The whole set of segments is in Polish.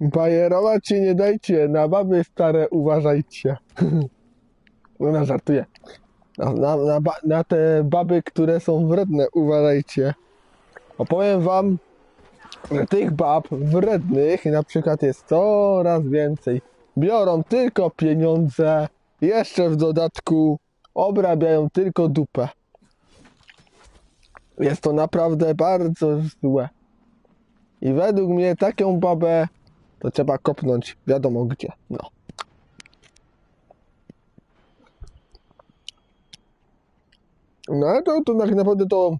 Bajerować się nie dajcie, na baby stare uważajcie. No na żartuję. Na, na, na, na te baby, które są wredne uważajcie. Opowiem wam, że tych bab wrednych na przykład jest coraz więcej. Biorą tylko pieniądze, jeszcze w dodatku obrabiają tylko dupę. Jest to naprawdę bardzo złe. I według mnie taką babę to trzeba kopnąć wiadomo gdzie. No. No to, to tak naprawdę to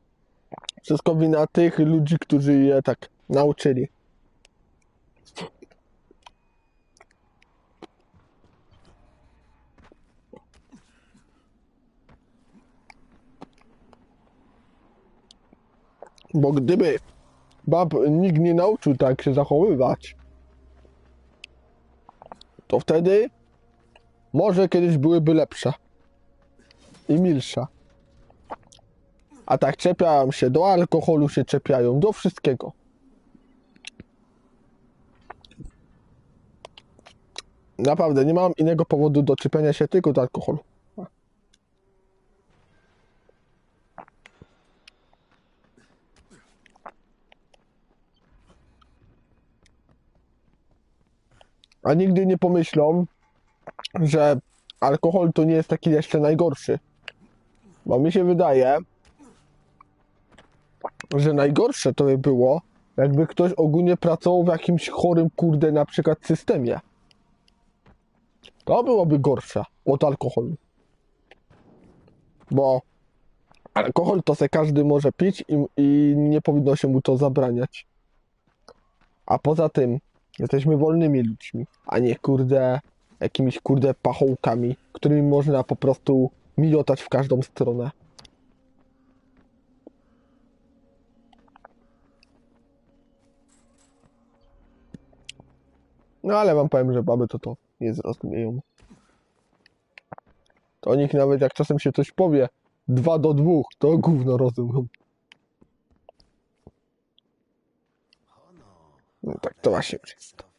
wszystko wina tych ludzi, którzy je tak nauczyli. Bo gdyby bab nikt nie nauczył tak się zachowywać, to wtedy może kiedyś byłyby lepsze i milsze. A tak czepiają się do alkoholu, się czepiają do wszystkiego. Naprawdę, nie mam innego powodu do czepiania się tylko do alkoholu. A nigdy nie pomyślą, że alkohol to nie jest taki jeszcze najgorszy. Bo mi się wydaje, że najgorsze to by było, jakby ktoś ogólnie pracował w jakimś chorym, kurde, na przykład systemie. To byłoby gorsze od alkoholu. Bo alkohol to se każdy może pić i, i nie powinno się mu to zabraniać. A poza tym jesteśmy wolnymi ludźmi, a nie kurde jakimiś kurde pachołkami, którymi można po prostu miotać w każdą stronę. No ale wam powiem, że baby to to nie zrozumieją. To nich nawet jak czasem się coś powie, dwa do dwóch, to gówno rozumią. No tak to właśnie jest.